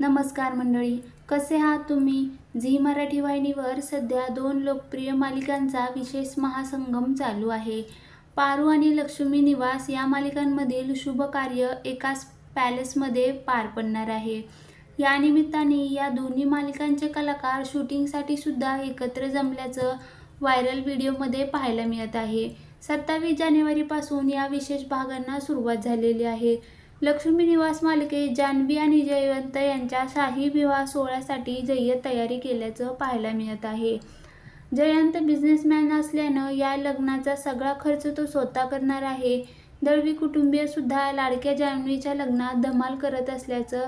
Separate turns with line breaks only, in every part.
नमस्कार मंडळी कसे आहात तुम्ही? झी मराठी वाहिनीवर सध्या दोन लोकप्रिय मालिकांचा विशेष महासंगम चालू आहे. पारू आणि लक्ष्मी निवास या मालिकांमधील शुभ कार्य एकाच पॅलेसमध्ये पार पडणार आहे. या निमित्ताने या दोन्ही मालिकांचे कलाकार शूटिंगसाठी सुद्धा एकत्र जमल्याचं व्हायरल व्हिडिओमध्ये पाहायला मिळत आहे. सत्तावीस जानेवारीपासून या विशेष भागांना सुरुवात झालेली आहे. लक्ष्मी निवास मालिकेत जान्हवी आणि जयवंत यांच्या शाही विवाह सोहळ्यासाठी जय्यत तयारी केल्याचं पाहायला मिळत आहे. जयंत बिझनेसमॅन असल्यानं या लग्नाचा सगळा खर्च तो स्वतः करणार आहे. दळवी कुटुंबीय सुद्धा लाडक्या जान्हवीच्या लग्नात धमाल करत असल्याचं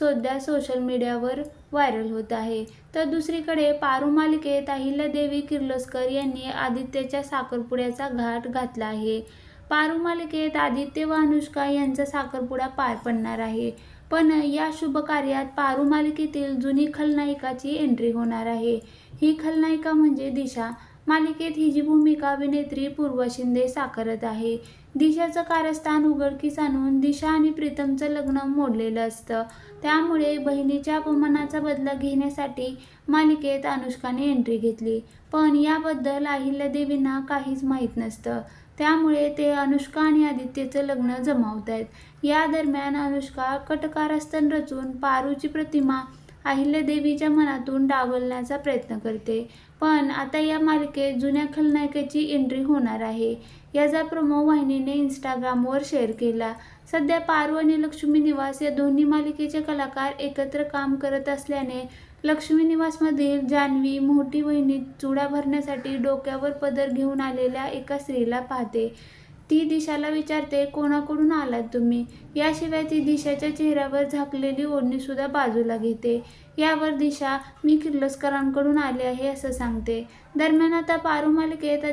सध्या सोशल मीडियावर व्हायरल होत आहे. तर दुसरीकडे पारू मालिकेत अहिल्यादेवी किर्लोस्कर यांनी आदित्यच्या साखरपुड्याचा घाट घातला आहे. पारू मालिकेत आदित्य व अनुष्का यांचा साखरपुडा पार पडणार आहे. पण या शुभ कार्यात पारू मालिकेतील जुनी खलनायिकाची एंट्री होणार आहे. ही खलनायिका म्हणजे दिशा. मालिकेत हिची भूमिका अभिनेत्री पूर्व शिंदे साकारत आहे. दिशाचं कारस्थान उघडकीस आणून दिशा आणि प्रीतमचं लग्न मोडलेलं असतं. त्यामुळे बहिणीच्या अपमानाचा बदला घेण्यासाठी मालिकेत अनुष्काने एंट्री घेतली. पण याबद्दल अहिल्यादेवींना काहीच माहीत नसतं. त्यामुळे ते अनुष्का आणि आदित्यचं लग्न जमावत आहेत या दरम्यान अनुष्का कटकारस्थान रचून पारूची प्रतिमा अहिल्यादेवीच्या मनातून डावलण्याचा प्रयत्न करते. पण आता या मालिकेत जुन्या खलनायकाची एंट्री होणार आहे. याचा प्रमो वाहिनीने इंस्टाग्रामवर शेअर केला. सध्या पारू आणि लक्ष्मी निवास या दोन्ही मालिकेचे कलाकार एकत्र काम करत असल्याने लक्ष्मी निवासमधील जान्हवी मोठी वहिनी चुडा भरण्यासाठी डोक्यावर पदर घेऊन आलेल्या एका स्त्रीला पाहते. ती दिशाला विचारते कोणाकडून आलात तुम्ही? याशिवाय ती दिशाच्या चेहऱ्यावर झाकलेली ओढणी सुद्धा बाजूला घेते. यावर दिशा मी किर्लोस्करांकडून आले आहे असं सांगते. दरम्यान आता पारू मालिकेत